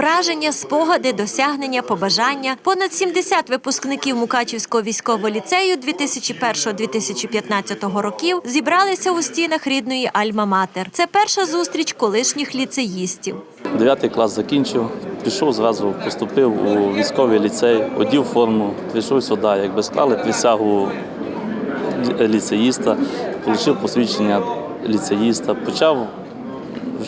Враження, спогади, досягнення, побажання. Понад 70 випускників Мукачівського військового ліцею 2001-2015 років зібралися у стінах рідної Альма-Матер. Це перша зустріч колишніх ліцеїстів. Дев'ятий клас закінчив, пішов зразу, поступив у військовий ліцей, одів форму, прийшов сюди, якби склали присягу ліцеїста, отримав посвідчення ліцеїста, почав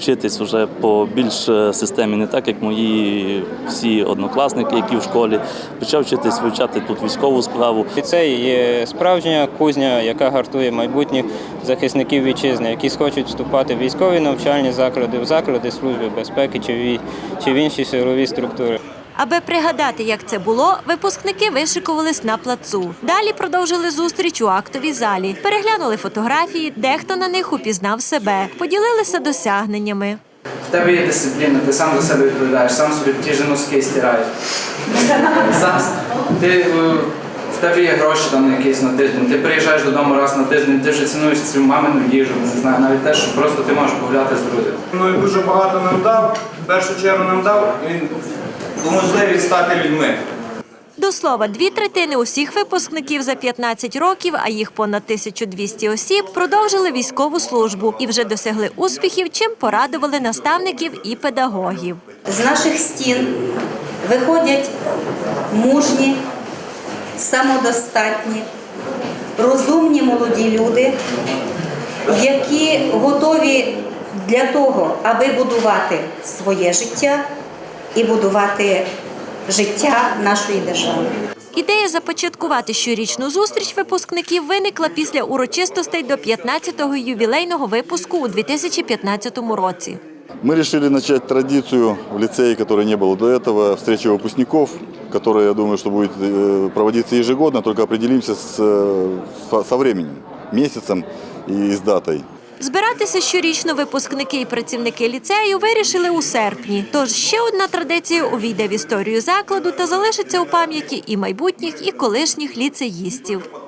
вчитись вже по більш е, системі, не так, як мої всі однокласники, які в школі. Почав вчитись вивчати тут військову справу. Ліцей є справжня кузня, яка гартує майбутніх захисників вітчизни, які схочуть вступати в військові навчальні заклади, в заклади служби безпеки чи в, інші силові структури. Аби пригадати, як це було, випускники вишикувались на плацу. Далі продовжили зустріч у актовій залі. Переглянули фотографії, дехто на них упізнав себе, поділилися досягненнями. В тебе є дисципліна, ти сам за себе відповідаєш, сам собі ті же носки стираєш. Сам, ти, е, в тебе є гроші там на якісь на тиждень, ти приїжджаєш додому раз на тиждень, ти вже цінуєш цю мамину їжу, не знаю, навіть те, що просто ти можеш погуляти з друзями. Ну і дуже багато нам дав. В першу чергу нам дав він можливість стати людьми. До слова, дві третини усіх випускників за 15 років, а їх понад 1200 осіб, продовжили військову службу і вже досягли успіхів, чим порадували наставників і педагогів. З наших стін виходять мужні, самодостатні, розумні молоді люди, які готові для того, аби будувати своє життя і будувати життя нашої держави. Ідея започаткувати щорічну зустріч випускників виникла після урочистостей до 15-го ювілейного випуску у 2015 році. Мы решили начать традицию в лицее, которой не было до этого, встречи выпускников, которая, я думаю, что будет э, проводиться ежегодно, только определимся с, э, со- со временем, месяцем и с датой. Збиратися щорічно випускники і працівники ліцею вирішили у серпні. Тож ще одна традиція увійде в історію закладу та залишиться у пам'яті і майбутніх, і колишніх ліцеїстів.